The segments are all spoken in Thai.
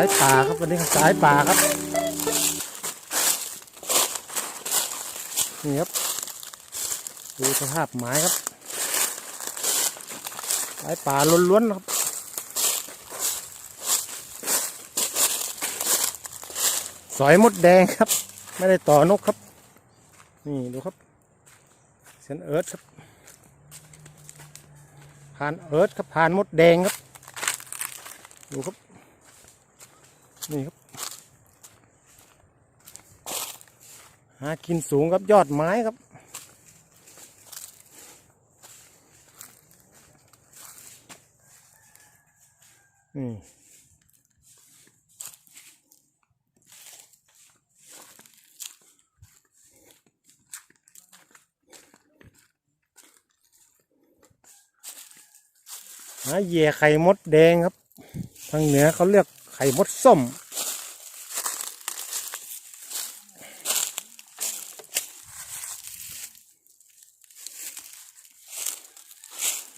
ายป่าครับวันนี้สายป่าครับนี่ครับดูสภาพไม้ครับสายป่าล้วนๆนครับสอยมดแดงครับ ไม่ได้ต่อนกครับ นี่ดูครับเส้นเอิร์ธครับผ่านเอิร์ธครับผ่านมดแดงครับ ดูครับ นี่ครับ หากินสูงครับยอดไม้ครับ นี่หาเหย่ไข่มดแดงครับ ทางเหนือเขาเรียก ข่มดส้ม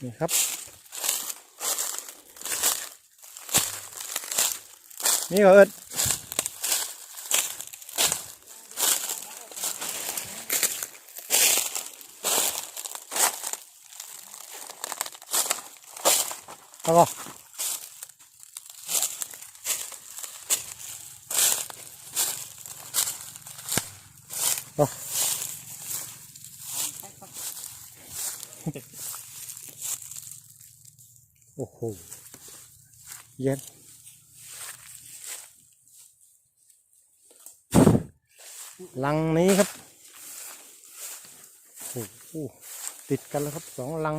นี่ครับ นี่ก็เอิดแล้วก็เอา โอ้โหเย็นลังนี้ครับโอ้โหติดกันแล้วครับสองลัง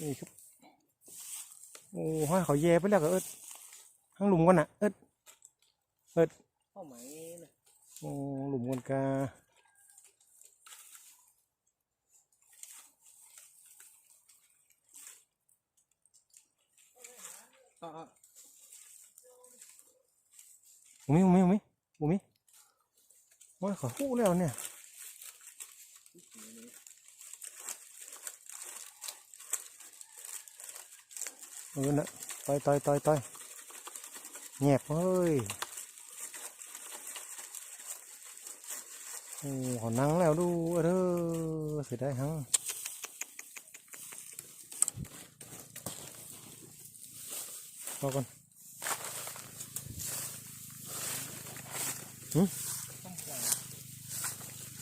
นี่ครับ โอ้ห้อยเขาแย่ไปแล้วก็เอิดทั้งหลุมกันน่ะเอิดเอิดเข้าไหม อ้หลุมกันกาอ่าบุมิบุมิบุมิบุมิห้อยเขาหู้แล้วเนี่ยเออนะต่อยต่อยต่อยต่อยเงียบเฮ้ย โอ้เขานั่งแล้วดูเออเสียไดายฮังพอก่อนหืม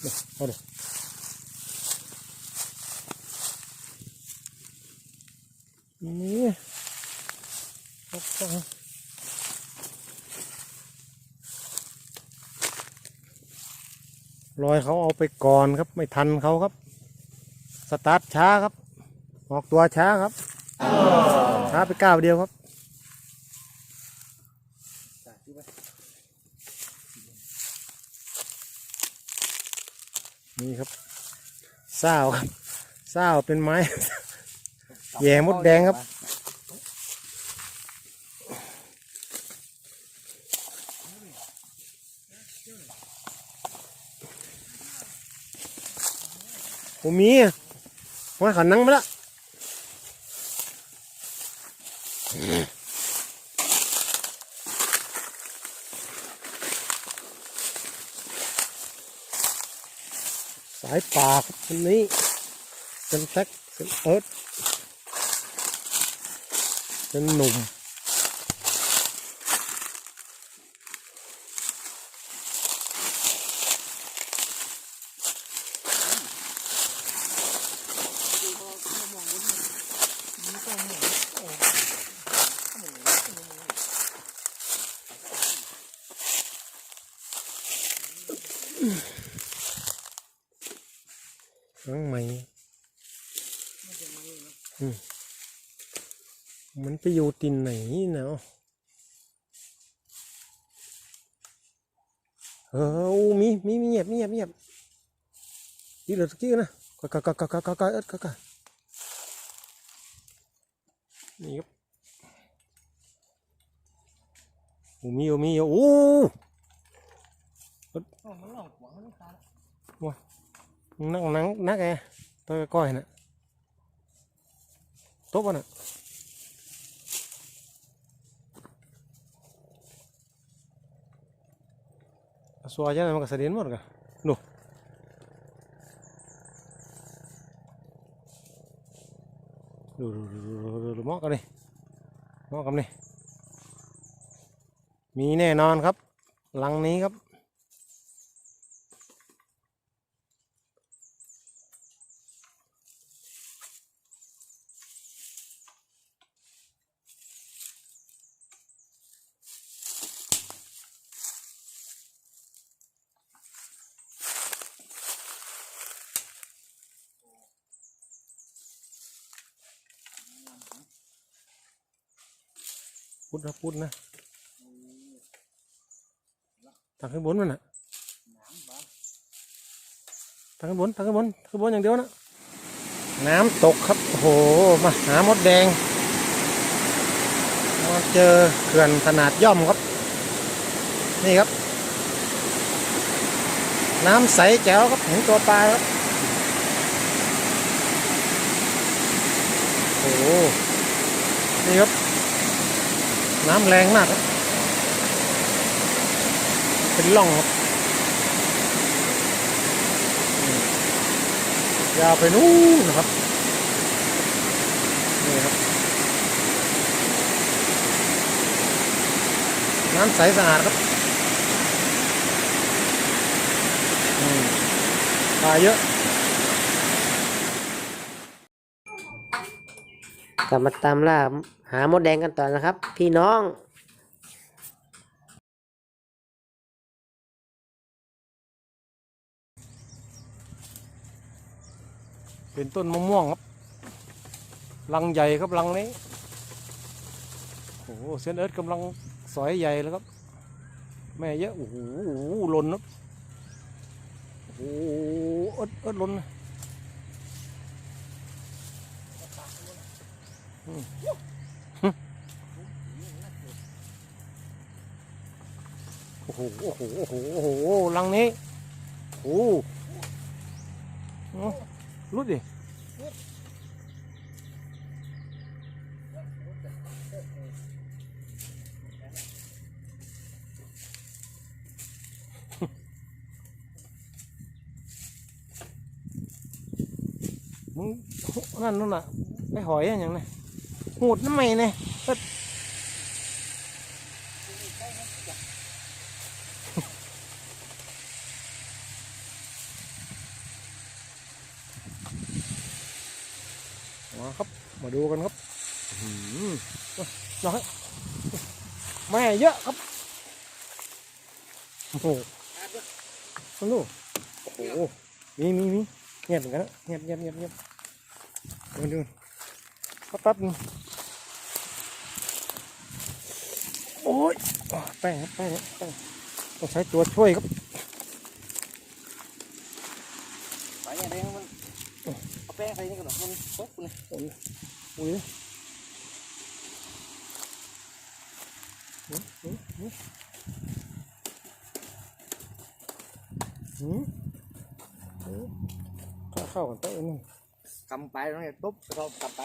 เดี๋ยวเอาเดี๋ยวนี่เอาฟัง รอยเขาเอาไปก่อนครับ ไม่ทันเขาครับ สตาร์ทช้าครับ ออกตัวช้าครับช้าไปก้าวเดียวครับนี่ครับเศร้าครับเศร้าเป็นไม้แย่มดแดงครับ ผมมีว่าขันนั่งมาละสายปาครับคนนี้เป็นแท็กเป็นเอิร์ธเป็นหนุ่ม มมันไปอยู่ตินไหนเนาะเออโอ้มีมีมีเงียบมีเงียบมีเงียบยี่เหลือสักกี้นะก็ก็ก็ก็ก็ก็ก็เอ็ดก็ก็นี่ครับโอ้มีโอ้มีโอ้โอ้มันหลอกหัวมันไม่ตายนักนังนักไงตัวก้อยน่ะ Tuh mana? Eh? Suaja memang kesedihan mor kah? Nuh. Duh, duh, duh, duh, duh, duh, mau kan nih? Mau kan nih? มีแน่นอนครับ พุดนะพุดนะทางขึ้นบนมันน่ะทางขึ้นบนทางขึ้นบนขึ้นบนอย่างเดียวนะน้ำตกครับโอ้โหมาหามดแดงมาเจอเขื่อนขนาดย่อมครับ นี่ครับ น้ำใสแจ๋วครับเห็นตัวปลาครับโอ้โหนี่ครับ น้ำแรงมากเป็นร่องครับยาวไปนู้นนะครับ นี่ครับ น้ำใสสะอาดครับปลาเยอะ กลับมาตามล่าหามดแดงกันต่อนะครับ พี่น้องเป็นต้นมะม่วงครับรังใหญ่ครับรังนี้ โอ้โหเซนเอิร์ธกำลังสอยใหญ่แล้วครับ แม่เยอะ โอ้โหโอ้โหล่นครับ โอ้เอิร์ธเอิร์ธหล่นนะอืมหึ โอ้โห โอ้โห โอ้โห โอ้โหรังนี้ โอ้โหรุดดิมึงนั่นนู่นน่ะ ไปหอยอย่างไง หูดน้ำไมเนี่ยมาครับ มาดูกันครับหือน้อยแม่เยอะครับ โอ้โหดูโอ้โห มีมีมีเงียบเหมือนกันเงียบเงียบเงียบเงียบดูดูเขาตัดนี่ อ้ยแป้งครับแป้งครับแป้งต้องใช้ตัวช่วยครับไปเนี่ยแดงมันเอาแป้งใส่นี่ก่อนเหรอมันตกเลยอุ้ยอุ้ยหืมหืมหืมหืมหืมเข้าเข้ากันเต้นงกำไปตรงนี้ปุ๊บเรากำไป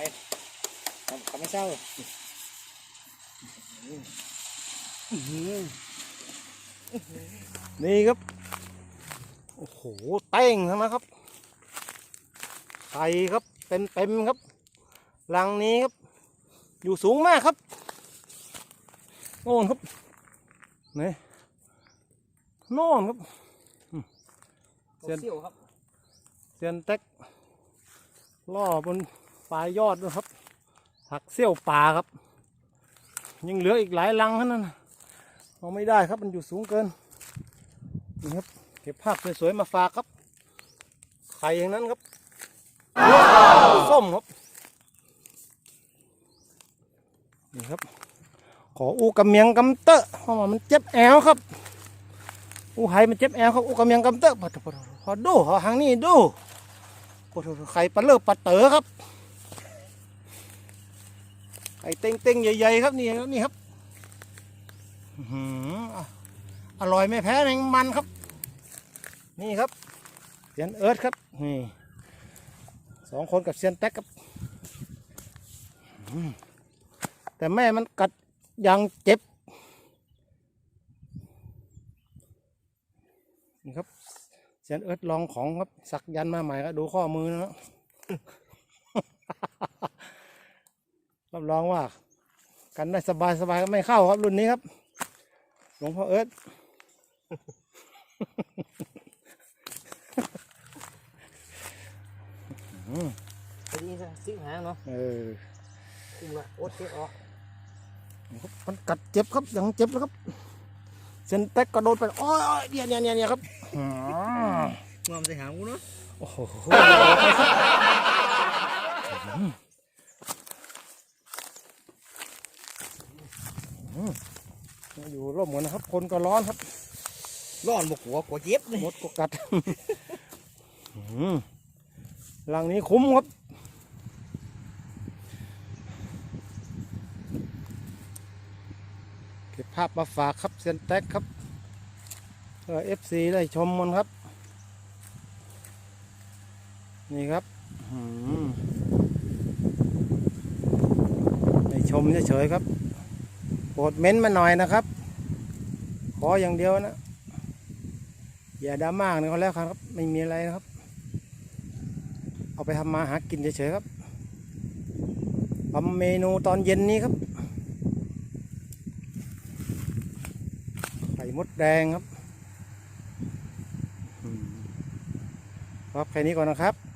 กำกำไม่เศร้า นี่ครับ โอ้โหเต้งทั้งนะครับไข่ครับเต็มเต็มๆครับรังนี้ครับ อยู่สูงมากครับโน่นครับนี่โน่นครับเซียนเสี่ยวครับเซียนเต็กล่อบนปลายยอดด้วยครับหักเสี้ยวป่าครับ ยังเหลืออีกหลายรังเท่านั้นน่ะ เอาไม่ได้ครับมันอยู่สูงเกินนี่ครับเก็บภาพสวยๆมาฝากครับ ไข่อย่างนั้นครับส้มครับนี่ครับ ขออูกำเมียงกำเตอะเพราะว่ามันเจ็บแอวครับ อูไห้มันเจ็บแอวครับอูกำเมียงกำเตอะพอพอพอดูพอหางนี่ดูพอไข่ปลาเลิกปลาเต๋อครับไข่เต็งเต็งๆใหญ่ๆครับนี่ครับนี่ครับ อื้อร่อยไม่แพ้แมงมันครับ นี่ครับเซียนเอิร์ธครับ นี่สองคนกับเซียนแท็กครับ แต่แม่มันกัดยังเจ็บ นี่ครับเซียนเอิร์ธลองของครับ สักยันมาใหม่ครับดูข้อมือนะครับรับรองว่า กันได้สบายสบายไม่เข้าครับรุ่นนี้ครับ หลวงพ่อเอิร์ธอืมพอดีซะซิ่งหางเนาะเออคุมละอดเทออกครับมันกัดเจ็บครับยังเจ็บแล้วครับ เซนเต็กกระโดดไปโอ้ยโอ้ยเนี่ยเนี่ยเนี่ยเนี่ยครับอืมงอมใส่หางกูเนาะโอ้โหอืม อยู่ร่มกันนะครับ คนก็ร้อนครับร้อนบกหัวกลัวเจ็บเลยมดก็กัดอืมรังนี้คุ้มครับเก็บภาพมาฝากครับเซนแท็กครับเพื่อเอฟซีได้ชมมันครับ นี่ครับอืมได้ชมเฉยๆครับโปรดเม้นต์มาหน่อยนะครับ ขออย่างเดียวนะ อย่าดราม่ากันก็แล้วครับ ไม่มีอะไรนะครับ เอาไปทำมาหากินเฉยๆครับทำเมนูตอนเย็นนี้ครับ ไข่มดแดงครับอืมครับแค่นี้ก่อนนะครับ